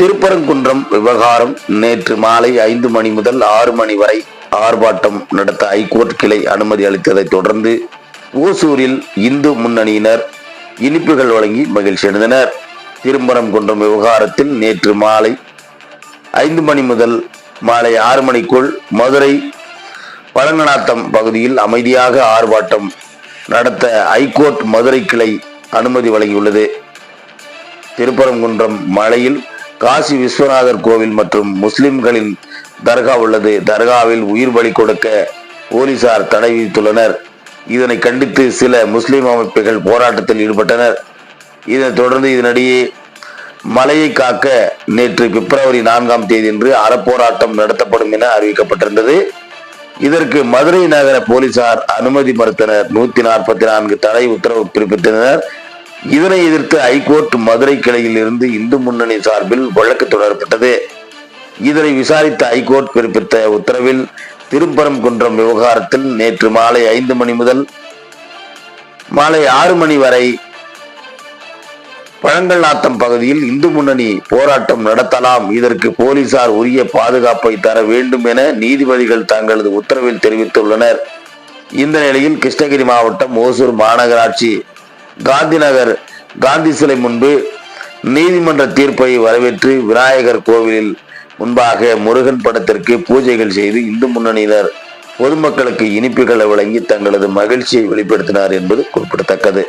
திருப்பரங்குன்றம் விவகாரம் நேற்று மாலை ஐந்து மணி முதல் ஆறு மணி வரை ஆர்ப்பாட்டம் நடத்த ஐகோர்ட் கிளை அனுமதி அளித்ததைத் தொடர்ந்து ஓசூரில் இந்து முன்னணியினர் இனிப்புகள் வழங்கி மகிழ்ச்சி அடைந்தனர். திருப்பரங்குன்றம் விவகாரத்தில் நேற்று மாலை ஐந்து மணி முதல் மாலை ஆறு மணிக்குள் மதுரை பழங்கநாத்தம் பகுதியில் அமைதியாக ஆர்ப்பாட்டம் நடத்த ஐகோர்ட் மதுரை கிளை அனுமதி வழங்கியுள்ளது. திருப்பரங்குன்றம் மலையில் காசி விஸ்வநாதர் கோவில் மற்றும் முஸ்லிம்களின் தர்கா உள்ளது. தர்காவில் உயிர் பலி கொடுக்க போலீசார் தடை விதித்துள்ளனர். இதனை கண்டித்து சில முஸ்லிம் அமைப்புகள் போராட்டத்தில் ஈடுபட்டனர். இதனைத் தொடர்ந்து இதனிடையே மலையை காக்க நேற்று பிப்ரவரி நான்காம் தேதியன்று அறப்போராட்டம் நடத்தப்படும் என அறிவிக்கப்பட்டிருந்தது. இதற்கு மதுரை நகர போலீசார் அனுமதி மறுத்தனர். நூத்தி நாற்பத்தி நான்கு தடை உத்தரவு பிறப்பித்தனர். இதனை எதிர்த்து ஐகோர்ட் மதுரை கிளையில் இருந்து இந்து முன்னணி சார்பில் வழக்கு தொடரப்பட்டது. இதனை விசாரித்த ஐகோர்ட் பிறப்பித்த உத்தரவில் திருப்பரங்குன்றம் விவகாரத்தில் நேற்று மாலை ஐந்து மணி முதல் மாலை ஆறு மணி வரை பழங்கல்நாத்தம் பகுதியில் இந்து முன்னணி போராட்டம் நடத்தலாம். இதற்கு போலீசார் உரிய பாதுகாப்பை தர வேண்டும் என நீதிபதிகள் தங்களது உத்தரவில் தெரிவித்துள்ளனர். இந்த நிலையில் கிருஷ்ணகிரி மாவட்டம் ஓசூர் மாநகராட்சி காந்தி நகர் காந்தி சிலை முன்பு நீதிமன்ற தீர்ப்பை வரவேற்று விநாயகர் கோவிலில் முன்பாக முருகன் படத்திற்கு பூஜைகள் செய்து இந்து முன்னணியினர் பொதுமக்களுக்கு இனிப்புகளை வழங்கி தங்களது மகிழ்ச்சியை வெளிப்படுத்தினார் என்பது குறிப்பிடத்தக்கது.